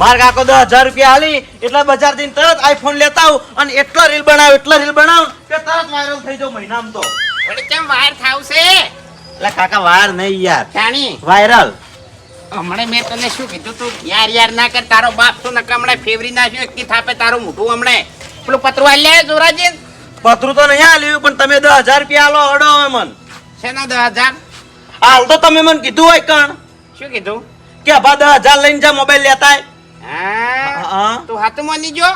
માર કાકો દસ હજાર રૂપિયા હાલી એટલા બજારથી તરત આઈફોન લેતા આવું અને એટલો રીલ બનાવ એટલો રીલ બનાવ કે તરત વાયરલ થઈ જાવ મહિનામાં તો. પણ કેમ વાયર થાવશે? એટલે કાકા વાર નહીં યાર. જાણી. વાયરલ હમણાં મેં તને શું કીધું તું? યાર યાર ના કર તારો બાપ તો નકા હમણાં ફેવરી નાખ્યું એકી થાપે તારું મોઢું હમણાં. પેલું પતરું લે જોરાજી. પતરું તો નહીં આલ્યું પણ તમે દસ હજાર રૂપિયા આલો અડો હવે મન. શેના દસ હજાર? હાલ તો તમે મને કીધું હોય કણ. શું કીધું? કે અભા દસ હજાર લઈને જા મોબાઈલ લેતા હા? તું હાથું માની જો.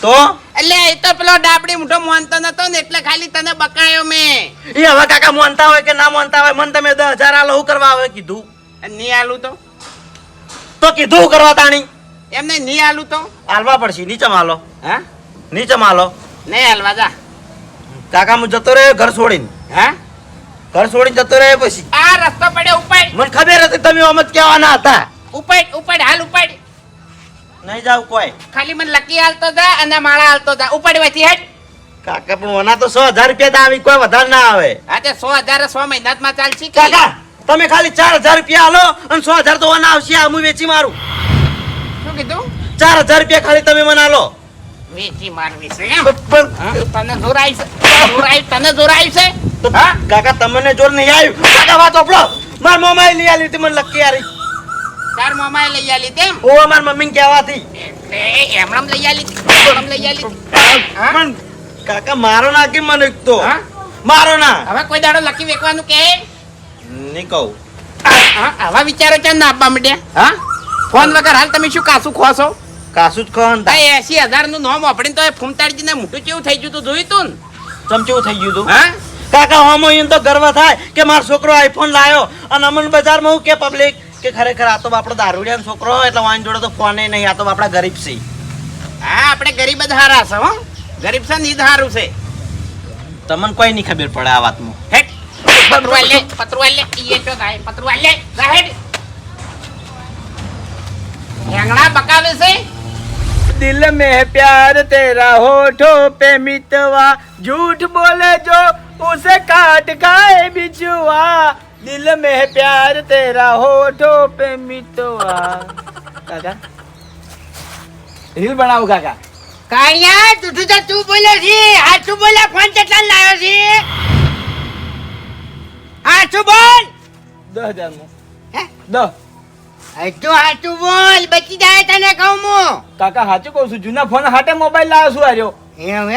તો? એટલે એ તો પેલો ડાબડી મોટો માનતો નતો ને એટલે ખાલી તને બકાયો મેં. એ હવે કાકા માનતા હોય કે ના માનતા હોય મને તમે દસ હજાર હાલો હું કરવા આવે કીધું? નહીં આલું તો. તો કીધું કરવા તાણી? એમને નહીં આલું તો. હાલવા પડશે નીચે માલો હા? નીચે માલો નહીં હાલવા જા. કાકા હું જતો રહ્યો ઘર છોડીને. હા? ઘર છોડીને જતો રહ્યો પછી. આ રસ્તો પડે ઉપાડ. મને ખબર હતી તમે આમ જ કહેવાના હતા. ઉપાડ ઉપાડ હાલ ઉપાડ. નહીં જાવ કોઈ. ખાલી મને લકી હાલતો જા અને માળા હાલતો જા. ઉપાડવાથી હેડ. કાકા પણ ઓના તો સો હજાર રૂપિયા તો આવી કોઈ વધારે ના આવે. આ તે સો હજાર સો મહિનામાં ચાલશે કાકા તમે ખાલી ચાર હજાર રૂપિયા આલો અને સો હજાર તો ઓના આવશે આ હું વેચી મારું. શું કીધું? ચાર હજાર રૂપિયા ખાલી તમે મને હાલો વેચી મારવી છે તને જોર આવી છે? તને જોર આવી છે? હા? કાકા તમને જોર નહીં આવ્યું. કાકા વાત ઓપડો માર મોમાઈ લઈ આલી હતી મને લકી યારી તાર મામાએ લઈ આલી તેમ. ઓ અમાર મમ્મી કહેવાથી. એ એમણમ લઈ આલી એમણમ લઈ આલી? પણ કાકા મારો ના કે મને તો? મારો ના. હવે કોઈ દાડો લખી વેકવાનું કે નહીં કહું. હા, આવા વિચારો કેમ ના આપવા માંડ્યા? હા? ફોન વગર હાલ તમે શું કાસું ખોશો કાસું જ ખોન આ એસી હજારનું નોમ આપણે તો ફૂમતાડજી ને મોટું કેવું થઈ ગયું તું જોયું તું ને? ચમચેવું થઈ ગયું તું? હા? કાકા હોમો તો ગર્વ થાય કે મારો છોકરો આઈફોન લાયો અને અમન બજારમાં હું કે પબ્લિક કે ખરેખર આ તો આપણો દારૂડિયાનો છોકરો હોય એટલે વાન જોડે તો ફોને નહીં આ તો આપણા ગરીબ છે હા આપણે ગરીબ જ હારા છે હો ગરીબ છે ને ઈ જ હારું છે તમને કોઈ નહીં ખબર પડે આ વાતમાં હેટ પતરુઆ લે પતરુઆ લે ઈ એ તો થાય પતરુઆ લે જા હેડ હેંગણા બકાવે છે दिल में प्यार तेरा होठों पे मितवा झूठ बोले जो उसे काट खाए बिचुआ દિલ મે પ્યાર તેરા હોઠો પે મિતવા કાકા રીલ બનાવું કાકા કાણિયા તું તો તું બોલ્યો છે આ તું બોલ્યા ફોન કેટલા લાવ્યો છે હા તું બોલ દસ હજાર નો હે દસ હાચું હાચું બોલ બચી જાય તને કહું હું કાકા હાચું કહું છું જૂના ફોન હાટે મોબાઈલ લાવ્યો છું આર્યો।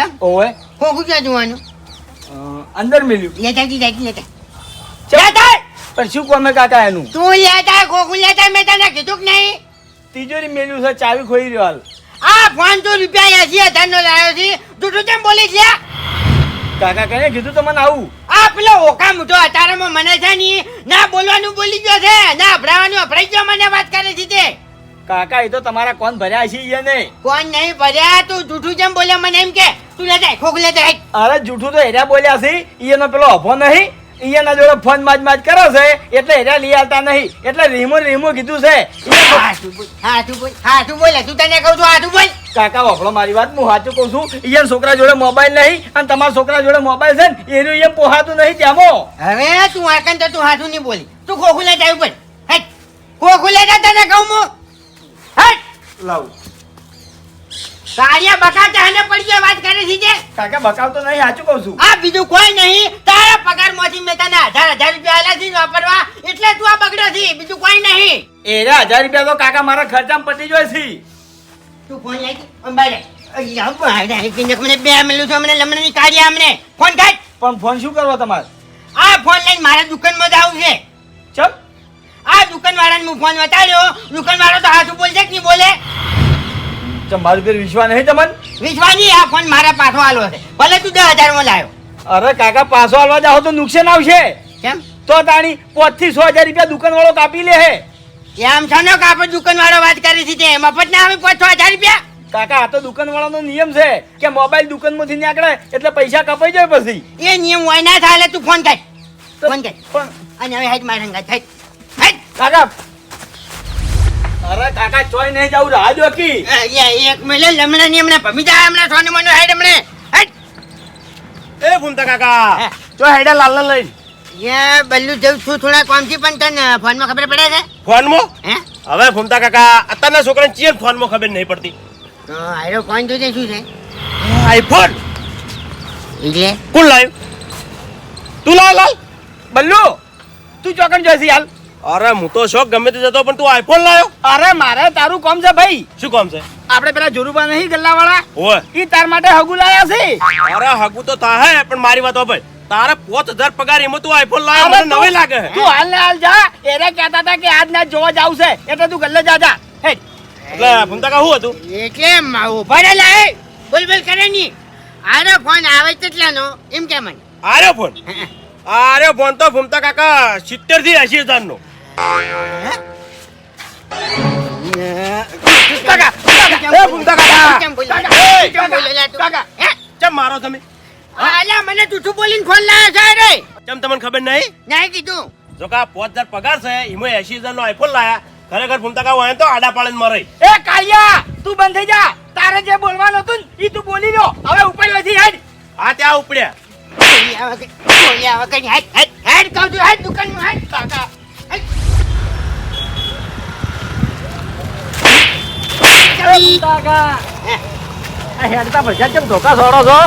એમ? ઓવે. હું શું જોવાનું? અંદર મેલ્યું. લેતા જી લેતા લેતા પણ શું કોમે કાકા એનું? તું લેતા ગોકુલ લેતા મેં તને કીધું કે નહીં? તિજોરી મેલ્યું છે ચાવી ખોઈ રહ્યો હાલ. આ ફોન તો રૂપિયા એસી હજાર નો લાવ્યો છે. જૂઠું કેમ બોલી છે કાકા કને કીધું તો મને આવું. આ પેલો ઓકા મોટો અતારામાં મને છે ની ના બોલવાનું બોલી ગયો છે ના અભરાવાનું અભરાઈ ગયો મને વાત કરે છે તે. કાકા એ તો તમારા કોણ ભર્યા છે એ ને કોણ નહીં ભર્યા? તું જૂઠું જેમ બોલ્યા મને એમ કે? તું લેતા ખોખું લે જાય અરે જૂઠું તો એરા બોલ્યા છે એનો પેલો અભો નહીં? ઈયના જોડે ફોન માજ માજ કરો છે એટલે હેર્યા લઈ આવતા નહીં. એટલે રીમો રીમો કીધું છે. તો- તને કહું છું હાચું બોલ. કાકા વાપરો મારી વાત હું સાચું કહું છું. ઈયન છોકરા જોડે મોબાઈલ નહીં અને તમારા છોકરા જોડે મોબાઈલ છે ને એનું ઈયન પોહાતું નહીં ત્યાંમો હવે તું આકન તો તું હાચું નહીં બોલી. તું ખોખું લેતા આવ્યું પણ હેટ. ખોખું લેતા તને કહું હું. હેટ. લાવું. કાર્ય બકાતા હને પડી વાત કરે છે તે કાકા બકાવતો નહીં સાચું કહું છું. આ બીજું કોઈ નહીં. તારા પગારમાંથી મેં તને હજાર હજાર રૂપિયા આલ્યા છે વાપરવા. એટલે તું આ બગડ્યો છે. બીજું કોઈ નહીં. એરા હજાર રૂપિયા તો કાકા મારા ખર્ચામાં પતી જાય છે. તું ફોન લાગી અંબાડે અહીંયા પણ કે મને બે મળ્યું છે મને લમણે ની કાઢી અમને ફોન કાઢ પણ ફોન શું કરવો તમારે? આ ફોન લઈને મારા દુકાનમાં જ આવું છે. આ દુકાન વાળાને હું ફોન બતાડ્યો દુકાન વાળો તો હાથું બોલશે કે નહીં બોલે? મારું પેર વિશ્વાસ નહીં તમને? વિશ્વાની આ ફોન મારા પાછો આલો છે. ભલે તું દસ હજારમાં લાવ્યો અરે કાકા પાછો આલવા જાઓ તો નુકસાન આવશે. કેમ? તો તાણી થી સો હજાર રૂપિયા દુકાન વાળો કાપી લે હે. એમ છે ને કાપડ દુકાન વાળો વાત કરી છે તે. મફત ના આવે છ હજાર રૂપિયા? કાકા આ તો દુકાન વાળાનો નિયમ છે કે મોબાઈલ દુકાનમાંથી નીકળે એટલે પૈસા કપાઈ જાય પછી. એ નિયમ હોય ના થાય તું ફોન કાઢ ફોન પણ અને હવે હેડ મારા કાકા અરે કાકા ચોય નહીં જાવ રાહ જોકી એક મિલે લમણા ની હમણાં. ભમી જાય હમણાં સોની મને હેડ હમણે. એ ભૂમતા કાકા. તો હેડા લાલ લઈ યા બલ્લુ જઉં છું થોડા કોમથી પણ તને ફોનમાં ખબર પડે છે? ફોનમાં? હે? હવે ભૂમતા કાકા અત્યારના છોકરાને ફોન ફોનમાં ખબર નહીં પડતી. તો આયરો કોઈ તો શું છે? આઈફોન. એટલે? કોણ લાવ્યું તું લાવ લાવ બલ્લુ તું ચોકન જોઈશી હાલ. અરે હું તો શોખ ગમે તે જતો પણ તું આઈફોન લાયો. અરે મારે તારું કોમ છે ભાઈ. શું કોમ છે? આપણે પેલા જોરુબા નહીં ગલ્લા વાળા ઓય. ઈ તાર માટે હગુ લાયા છે. અરે હગુ તો થાય પણ મારી વાત ભાઈ તારે પોત હજાર પગાર એમાં તું આઈફોન લાયો મને નવે લાગે તું હાલ ને હાલ જા. એરે કહેતા હતા કે આજ ના જોવા જાવ છે. એટલે તું ગલ્લે જા જા. હે એટલે ફૂમતા કા શું હતું? એટલે માવો ભરે લે લાય બોલ બોલ કરે ની. આનો ફોન આવે તેટલાનો એમ કે મને. આર્યો ફોન? આરે ફોન તો ભૂમતા કાકા સિત્તેરથી એસી હજાર નો કેમ કેમ. હે? મારો લાવ્યો છે રે ચમ તમને લાયા તો આડા પાડે મરે એ કાળિયા તું બંધ થઈ જા તારે જે બોલવાનું હતું એ તું બોલી લો હવે ઉપર નથી હેડ આ ત્યાં ઉપડ્યા હેડ હેડ હેડ છું હેડ. હેડતા ભજા કેમ ધોકા સોડો છો?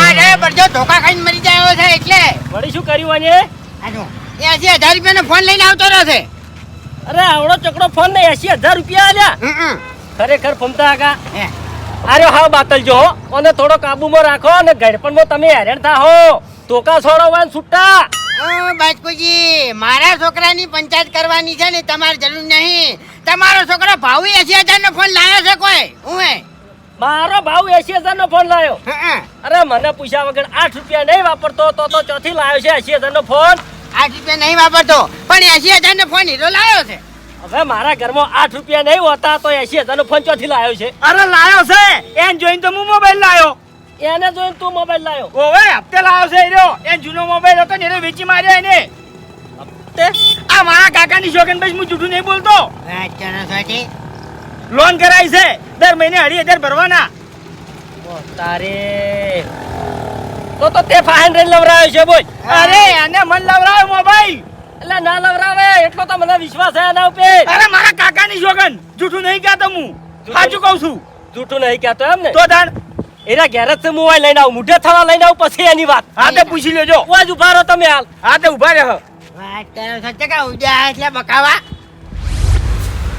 આ રે બરજો ધોકા ખાઈને મરી જાય છે એટલે. વળી શું કર્યું અને આ એ એસી હજાર રૂપિયાનો ફોન લઈને આવતો રહ્યો છે. અરે આવડો ચકડો ફોન ને એસી હજાર રૂપિયા આલ્યા. ખરેખર ફમતા આગા. અરે હા બાતલ જો. અને થોડો કાબુમાં રાખો અને ગડપણમાં તમે હેરાન થા હો ધોકા સોડો છૂટા. બાજકુજી મારા છોકરાની પંચાયત કરવાની છે ને તમારે જરૂર નહીં. તમારો છોકરો ભાવ એસી હજાર નો ફોન લાવ્યો છે કોઈ? હું હે? મારો ભાવ એસી હજાર નો ફોન લાવ્યો હં, અરે મને પૂછ્યા વગર આઠ રૂપિયા નહીં વાપરતો તો તો ચોથી લાવ્યો છે એસી હજાર નો ફોન? આઠ રૂપિયા નહીં વાપરતો. પણ એસી હજાર નો ફોન હીરો લાવ્યો છે. હવે મારા ઘરમાં આઠ રૂપિયા નહીં હોતા તો એસી હજાર નો ફોન ચોથી લાવ્યો છે. અરે લાવ્યો છે. એને જોઈને તો હું મોબાઈલ લાવ્યો એને જોઈને તું મોબાઈલ લાવ્યો ઓવે હપ્તે લાવ્યો છે એ જૂનો મોબાઈલ હતો ને એને વેચી માર્યો એને. હપ્તે? આ મારા કાકાની શોકનભાઈ હું જૂઠું નહીં બોલતો. વાત કરો છો લોન કરાઈ છે. દર મહિને અઢી હજાર ભરવાના. તારે. તો તો તે ફાઈવ હંડ્રેડ લવરાયો છે બોલ. અરે એને મન લવરાયો મોબાઈલ એટલે ના લવરાવે એટલો તો મને વિશ્વાસ છે એના ઉપર. અરે મારા કાકાની જોગન જૂઠું નહીં કહેતો હું. સાચું કહું છું. જૂઠું નહીં કહેતો એમ ને. તો દાણ એના ઘેર જ મોબાઈલ લઈને આવું. મુઢે થવા લઈને આવું પછી એની વાત. હા તે પૂછી લેજો. ઓજ ઊભા રહો તમે હાલ. હા તે ઊભા રહો. વાત કરો છો તે કા એટલે બકાવા?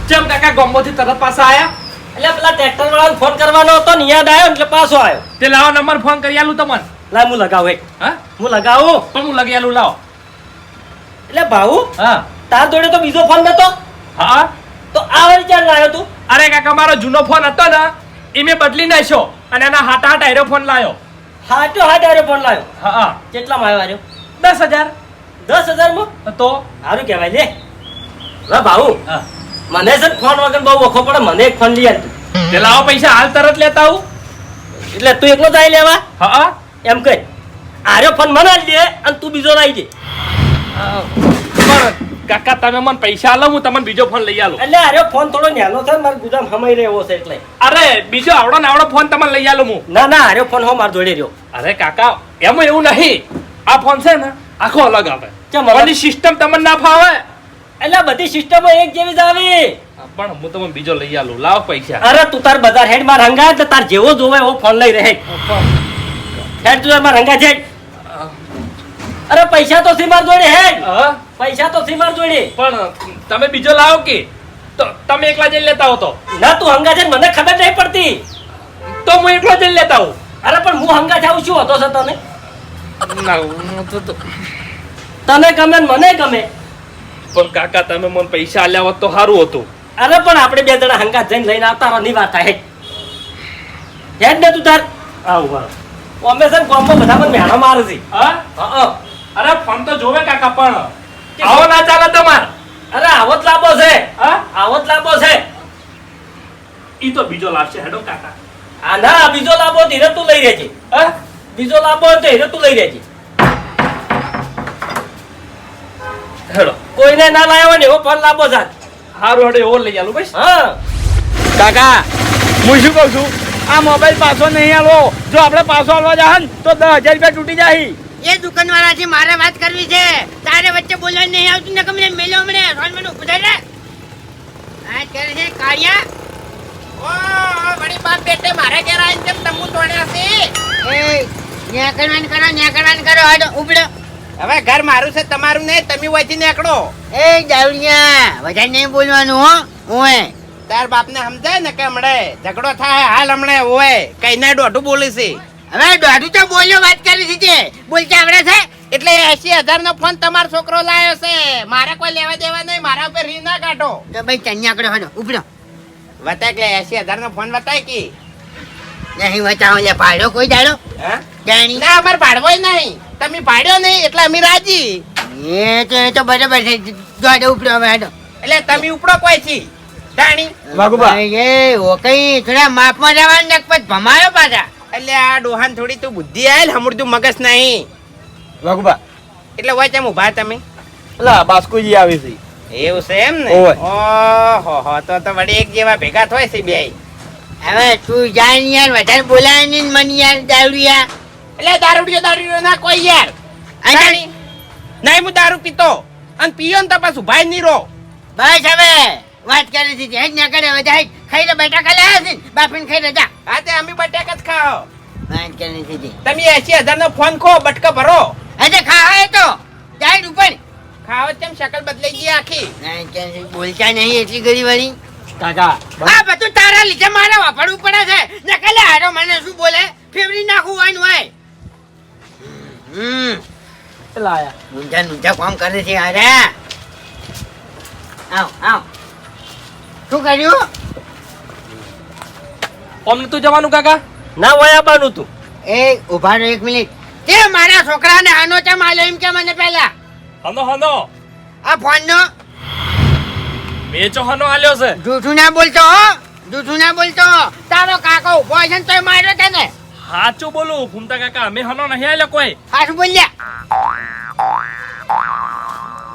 ચમ કાકા ગોમ્બોથી તરત પાછા આયા? એટલે પેલા ટ્રેક્ટર વાળાને ફોન કરવાનો હતો ને યાદ આવ્યો એટલે પાછો આવ્યો. તે લાવો નંબર ફોન કરી આલું તમને. લાવ હું લગાવું એક. હા? હું લગાવું? પણ હું લગી આલું લાવો. એટલે ભાઉ હા. તાર જોડે તો બીજો ફોન નતો? હા? તો આ વાળી ક્યાં લાવ્યો તું? અરે કાકા મારો જૂનો ફોન હતો ને એ મેં બદલી નાખ્યો અને એના હાટા હાટ આયરો ફોન લાવ્યો હાટો હાટ આર્યો ફોન લાવ્યો હા હા. કેટલામાં આવ્યો દસ હજાર. દસ હજારમાં? તો સારું કહેવાય લે. લા ભાઉ મને છે ફોન વગર બહુ વખો પડે મને એક ફોન લઈ આલ પેલા આવો પૈસા હાલ તરત લેતા આવું. એટલે તું એકલો જાય લેવા? હા એમ કર આર્યો ફોન મને દે અને તું બીજો લઈ દે. કાકા તમે મને પૈસા આલો હું તમને બીજો ફોન લઈ આલો. એટલે આર્યો ફોન થોડો નેનો છે ને મારે ગુદામ હમાઈ રહ્યો છે એટલે. અરે બીજો આવડો ને આવડો ફોન તમને લઈ આલો હું. ના ના આર્યો ફોન હો માર જોડે રહ્યો. અરે કાકા એમાં એવું નહીં. આ ફોન છે ને આખો અલગ આવે. અલગ? સિસ્ટમ તમને ના ફાવે? એટલે બધી સિસ્ટમો એક જેવી જ આવે. પણ હું તમને બીજો લઈ આલું. લાવ પૈસા. અરે તું તાર બજાર હેડમાં રંગા તો તાર જેવો જોવે એવો ફોન લઈ રહે હેડ. તું માં રંગા છે અરે પૈસા તો સીમાર જોડે હેડ? હા. પૈસા તો સીમાર જોડે? પણ તમે બીજો લાવો કે? તો તમે એકલા જઈને લેતા હો તો. ના તું હંગા છે મને ખબર નહીં પડતી. તો હું એકલો જઈને લેતા હું અરે પણ હું હંગા જાઉં છું હતો છે તને. તને ગમે ને મને ગમે. પણ કાકા તમે મને પૈસા આલ્યા હોત તો સારું હતું. અરે પણ આપણે બે જણા હંગા જઈને લઈને આવતા રહો વાત હે હેડ. ને તું તાર. આવું બરો અમે સર ગામમાં બધા મને મેણા મારે છે હા હા. અરે ફોન તો જોવે કાકા પણ. આવો ના ચાલે તમાર. અરે આવત લાંબો છે. હા? આવત લાંબો છે. ઈ તો બીજો લાભ છે હેડો કાકા. આ ના બીજો લાંબો ધીરે તું લઈ રહેજે. હા? બીજો લાંબો હતો એને તું લઈ રહેજે હેડો. કોઈને ના લાવ્યો ને એવો ફળ લાંબો જાત. હારું હેડો એવો લઈ આલું બસ. હા. કાકા હું શું કહું છું? આ મોબાઈલ પાછો નહીં આલો. જો આપણે પાછો આલવા જાય તો દસ હજાર રૂપિયા તૂટી જાય એ દુકાન વાળાથી મારે વાત કરવી છે. તારે વચ્ચે બોલવા નહીં આવતું ને કમને મેલ્યો મને ફોન મને ઊભો થાય રે આ કરે છે? કાળિયા? ઓ વળી બાપ બેટે મારે ઘેર આવીને તંબુ તોડ્યા છે? એ ન્યા કરો ન્યા કરવાનું કરો હાડો ઉપડો. હવે ઘર મારું છે તમારું નહીં તમે વહીથી નીકળો. એ દાવડિયા વધારે નહીં બોલવાનું હો ઓએ તાર બાપને સમજાય ને કે હમણે ઝઘડો થાય હાલ હમણે ઓય કઈ ના દોઢું બોલે છે. હવે દોઢું તો બોલ્યો વાત કરી છે બોલતા આવડે છે? એટલે એસી હજાર નો ફોન તમારો છોકરો લાવ્યો છે. મારે કોઈ લેવા દેવા નહીં મારા ઉપર રી ના કાઢો. તો ભાઈ ચન્યા કરો હાડો ઉપડો. વતાય કે એસી હજાર નો ફોન વતાય કે? નહીં વતાવો લે પાડો કોઈ દાડો. હે? જાણી ના અમાર પાડવો નહીં. તમે પાડ્યો નહીં એટલે અમે રાજી. એ તો એ તો બરાબર છે. દોડો ઉપડ્યો હવે હાડો એટલે તમે ઉપડો કોઈ છી જાણી. વાગુબા એ ઓ કઈ થોડા માપમાં જવાનું ને પછી ભમાયો પાછા. એટલે આ ડોહાન થોડી તું બુદ્ધિ આવેલ હમણાં મગજ નહીં. વાગુબા એટલે હોય તેમ ઊભા તમે. અલા બાસ્કુજી આવી છે. એવું છે એમ ને. ઓહો હો તો તો વળી એક જેવા ભેગા થાય છે બે હવે તું જાણ યાર વધારે બોલાય નહીં ને મને યાર દાવડિયા એટલે દારૂડિયો દારૂડિયો ના કોઈ યાર? નહીં હું દારૂ પીતો. અને પીયો ને તપાસ પાછું ભાઈ નહીં રહો. બસ હવે વાત કરી છે હેડ ના કરે હવે હેડ ખાઈ લે બેટા ખાઈ લે છે બાપીને ખાઈ લે જા. હા તે અમે બટાકા જ ખાઓ. વાત કરી છે તમે એસી હજાર નો ફોન ખો બટકો ભરો. હજે ખાય તો? જાય ઉપર. ખાઓ તેમ શકલ બદલાઈ ગઈ આખી. બોલતા નહીં એટલી ગરી વાળી. કાકા આ બધું તારા લીધે મારે વાપરવું પડે છે. ને કાલે હારો મને શું બોલે? ફેવરી નાખવું હોય ને હોય. હમ. લાયા ઊંધા ઊંધા કામ કરે છે અરે આવ આવ. શું કર્યું? ઓમ તું જવાનું કાકા? ના હોય આવવાનું તું. એ ઊભા રહે એક મિનિટ. તે મારા છોકરાને આનો ચમ આલ્યો એમ કે મને પહેલા? હનો હનો. આ ફોન નો મેચો હનો આલ્યો છે. જૂઠું ના બોલતો હો. જૂઠું ના બોલતો તારો કાકો ઊભો છે ને તોય માર્યો તને. સાચું બોલું? ફૂમતા કાકા અમે હનો નહીં આલ્યો કોઈ. હાચું બોલ્યા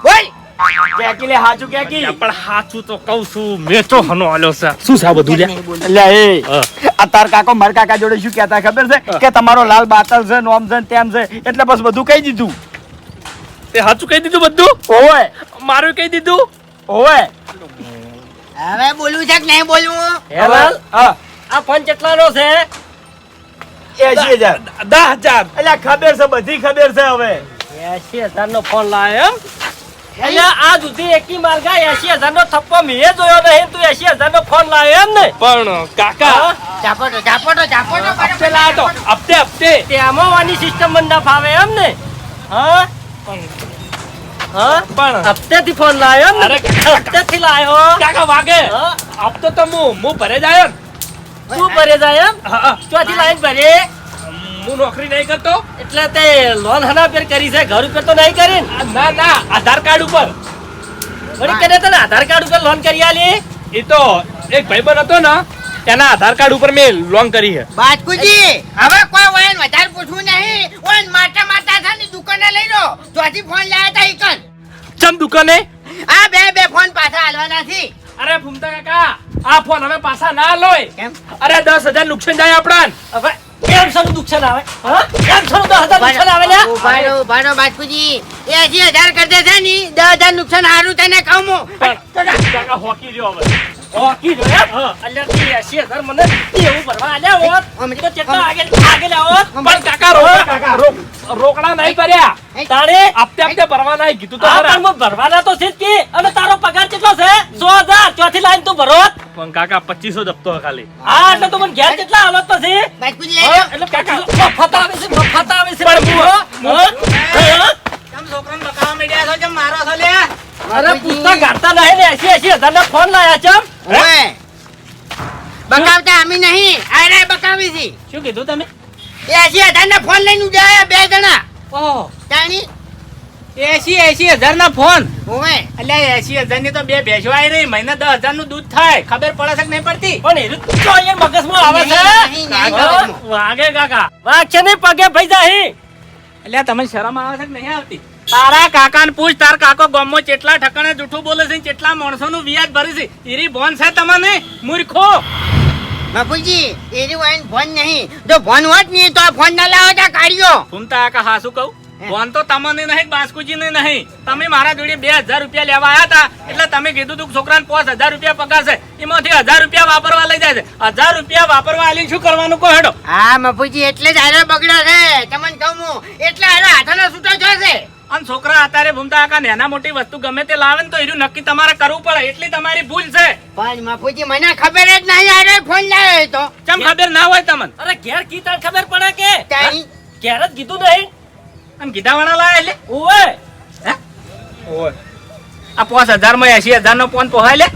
બોલ. કેકી લે હાચું કેકી પણ સાચું તો કહું છું મેચો હનો આલ્યો છે. શું છે બધું લ્યા? એ. હા. કાકો મારા કાકા જોડે શું કહેતા ખબર છે? કે તમારો લાલ બાતલ છે નોમ છે તેમ છે એટલે બસ બધું કહી દીધું. તે સાચું કહી દીધું બધું? ઓવે. મારું કહી દીધું? ઓવે. હવે બોલવું છે કે નહીં બોલવું? હેવાલ? આ ફોન કેટલાનો છે? એસી હજાર. દસ હજાર. એટલે ખબર છે બધી ખબર છે હવે. એસી હજાર નો ફોન લાવ્યો એટલે આ સુધી એકી માર્ગા એસી હજાર નો થપ્પો મેં જોયો નહીં તું એસી હજાર નો ફોન લાવ્યો એમ ને. પણ કાકા ઝાપટો ઝાપટો ઝાપટો. હપ્તે લાવ્યો હપ્તે હપ્તે. તેમાં વાની સિસ્ટમ મને ના ફાવે એમ ને. હા? હા? પણ. હપ્તેથી ફોન લાવ્યો એમ થી લાવ્યો કાકા વાગે. હા? હપ્તો તો હું હું ભરે જ આવ્યો શું ભરે જાય એમ. ચોથી લાઈન ભરે? હું નોકરી નહીં કરતો. એટલે તે લોન હના પર કરી છે ઘર ઉપર તો નહીં કરી ના? ના આધાર કાર્ડ ઉપર. વળી કને તને આધાર કાર્ડ ઉપર લોન કરી આલી? એ તો એક ભાઈબંધ હતો ને એના આધાર કાર્ડ ઉપર મેં લોન કરી છે. બાજકુજી હવે કોઈ વાયન વધારે પૂછવું નહીં. ઓન માટા માટા થાની ને દુકાને લઈ લો. જોથી ફોન લાયા તા ઈકન ચમ દુકાને? આ બે બે ફોન પાછા હાલવાના છે. અરે ફૂમતા કાકા આ ફોન હવે પાછા ના લોય. કેમ? અરે દસ હજાર નુકસાન જાય આપણા હવે કેમ સરું નુકસાન આવે? હા? કેમ સરું દસ હજાર નુકસાન આવે ભાઈનો ભાઈનો બાજકુજી એસી હજાર કરતા છે ની દસ હજાર નુકસાન હારું તને કહું હું. હોકી રહ્યો હવે. હોકી જો અલ્યા તે એંસી મને એવું ભરવા આલ્યા હોત. અમે- તો કેટલા આગળ આગળ આવોત પણ કાકા રોકડા કાકા રોક- રોકડા નહીં ભર્યા. તારે હપ્તે હપ્તે ભરવા નહીં કીધું તો ખરા. પણ ભરવાના તો છે જ કે. અને તારો પગાર કેટલો છે? સો ચોથી લાઈન તું ભરો પણ કાકા પચીસો જ ખાલી. હા એટલે તો મને ઘેર કેટલા હાલત તો છે? બાજકુજી લઈ હા, લો એટલે કાકા. મફત આવે છે મફત આવે છે. પણ? અરે પૂછતા ગાડતા નહીં ને એસી એસી હજાર ના ફોન લાયા છે. ઓય! બકાવતા અમે નહીં. આરે બકાવી છી. શું કીધું તમે? એસી હજાર ના ફોન લઈને ઉજાયા બે જણા. ઓહ. જાણી એસી એસી હજાર ના ફોન? ઓય એટલે એસી હજારની તો બે ભેંસો આવી રહી. મહિને દસ હજારનું દૂધ થાય. ખબર પડે છે કે નહીં પડતી? પણ એનું તો અહીંયા મગજમાં આવે છે. વાગે કાકા. વાગ છે નહીં પગે ભાઈ જાય એટલે તમને શરમ આવે છે કે નહીં આવતી? તારા કાકા ને પૂછ તાર કાકો ગામમાં કેટલા ઠકાણે જૂઠું બોલે છે કેટલા માણસો નું વ્યાજ ભરે છે? એરી બોન છે તમને? મૂર્ખો. બાપુજી એરી વાઈન ફોન નહીં. જો ફોન હોત નહીં તો આ ફોન ના લાવો તા કાઢ્યો ઘૂમતા કાકા હા શું કહું. ફોન તો તમને નહીં બાસ્કુજીને નહીં. તમે મારા જોડે બે હજાર રૂપિયા લેવા આવ્યા હતા એટલે તમે કીધું તું છોકરાને પાંચ હજાર રૂપિયા પગાર એમાંથી હજાર રૂપિયા વાપરવા લઈ જાય છે. હજાર રૂપિયા વાપરવા આલી શું કરવાનું કહો હેડો? હા મફુજી એટલે જ હારો બગડ્યો છે. તમને કહું એટલે હારો હાથોનો છૂટો છે. અને છોકરા અત્યારે ભૂમતા આકા નેના મોટી વસ્તુ ગમે તે લાવે ને તો એનું નક્કી તમારે કરવું પડે. એટલી તમારી ભૂલ છે. પણ માફુજી મને ખબર જ નહીં હારો ફોન લાવ્યો એ તો. ચમ ખબર ના હોય તમને? અરે ઘેર કી તાર ખબર પડે કે? ઘેર જ કીધું નહીં. અને કીધા વાળા લાવે એટલે? ઓવે. હે? આ પાંચ હજારમાં એસી હજાર નો ફોન પોહાય લે?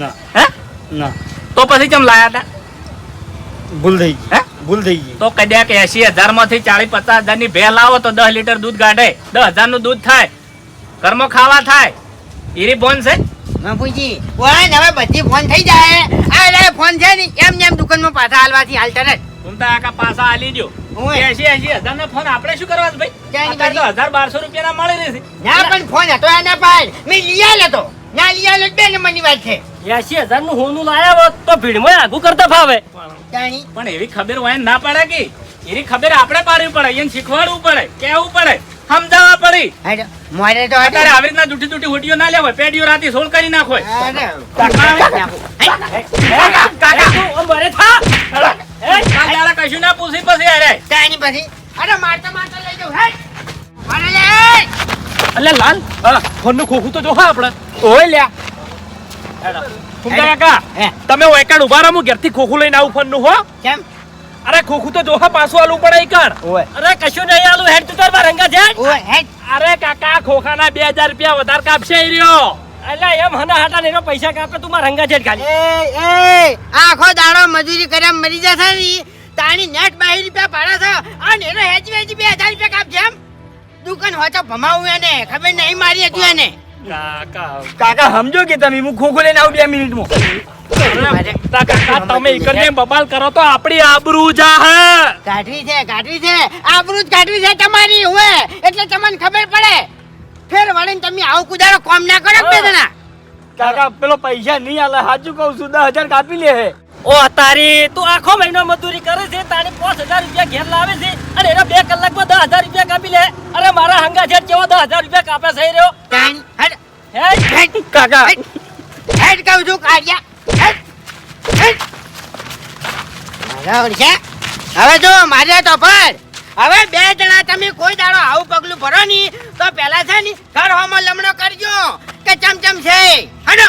ના. હે? ના. તો પછી ચમ લાયા હતા ભૂલ થઈ ગઈ. હે? ભૂલ થઈ ગઈ. તો કદાચ એસી હજારમાંથી ચાલીસ પચાસ હજારની ભેલ આવો તો દસ લીટર દૂધ કાઢે. દસ હજારનું દૂધ થાય. ઘરમાં ખાવા થાય. ઈરી ફોન છે? બાપુજી ઓય હવે બધી ફોન થઈ જાય. આ લે ફોન છે ને એમ નેમ એમ દુકાનમાં પાછા હાલવાથી હાલતા ને ઘૂમતા આકા પાછા હાલી દો. એસી એસી હજાર નો ફોન આપણે શું કરવા ભાઈ? તો હજાર બારસો રૂપિયા ના મળી રહેશે ના પણ ફોન હતો એના પાડ મેં લીયા આલ્યો તો ના લઈ આલ્યો તો બે નંબરની વાત છે. એસી હજારનું હોનું લાયા હોત તો ભીડમાં આગું કરતા ફાવે. તાણી. પણ એવી ખબર હોય ના પડે કે? એની ખબર આપણે પાડવી પડે એને શીખવાડવું પડે કેવું પડે સમજાવવા પડી. મોરે તો અત્યારે આવી રીતના જુઠી જુઠી હોટીઓ ના લેવાય પેડીઓ રાતી સોલ કરી નાખો. કશું ના પૂછી પછી અરે. તાણી પછી. અરે મારતો મારતો લઈ જાઉં. હે મારે લાલ ફોનનું ખોખું તો જો હા આપણે. ઓય લ્યા ફૂમતા કાકા. તમે ઓયકાણ ઊભા રહો હું ઘેરથી ખોખું લઈને આવું ફરનું હો? કેમ? અરે ખોખું તો જોહા પાછું આલું પડે ઈકણ અરે કશું નહીં આલું હેડ તું તાર રંગા હેડ. અરે કાકા ખોખાના બે હજાર રૂપિયા વધારે કાપશે રહ્યો. એટલે એમ હના હાટા ને પૈસા કાપે તું માં રંગા ખાલી. એ એ આખો દાડો મજૂરી કર્યા મરી જશે ને તાણી નેટ બાઈ રૂપિયા ભાડા છે અને એનો હેચ વેચ બે હજાર રૂપિયા કાપ એમ. દુકાન હોય તો ભમાવું એને ખબર નહીં મારી હતી એને. કાકા. કાકા સમજો કે તમે હું ખોખો લઈને આવું બે મિનિટમાં. કાકા તમે બબાલ કરો તો આપણી આબરૂ જા હે કાઢવી છે કાઢવી છે. આબરૂ જ કાઢવી છે તમારી હવે એટલે તમને ખબર પડે. ફેર વળીને તમે આવું કુદાડો કોમ ના કરો બે જણા. કાકા પેલો પૈસા નહીં આલે. સાચું કહું છું દસ હજાર કાપી લે હે. ઓ તારી તું આખો મહિનો મજૂરી કરે છે તારી પાંચ હજાર રૂપિયા ઘેર લાવે છે અને એના બે કલાકમાં દસ હજાર રૂપિયા કાપી લે. અરે મારા હંગા છે કેવો દસ હજાર રૂપિયા કાપે છે રહ્યો? હેડ હેડ કાકા. હેડ હેડ કહું છું કાઢ્યા હેડ હેડ. બરાબર છે હવે જો મારે તો પર હવે બે જણા તમે કોઈ દાડો આવું પગલું ભરો નહીં તો પેલા છે ને ઘર હોમો લમણો કરજો કે ચમચમ છે. હનો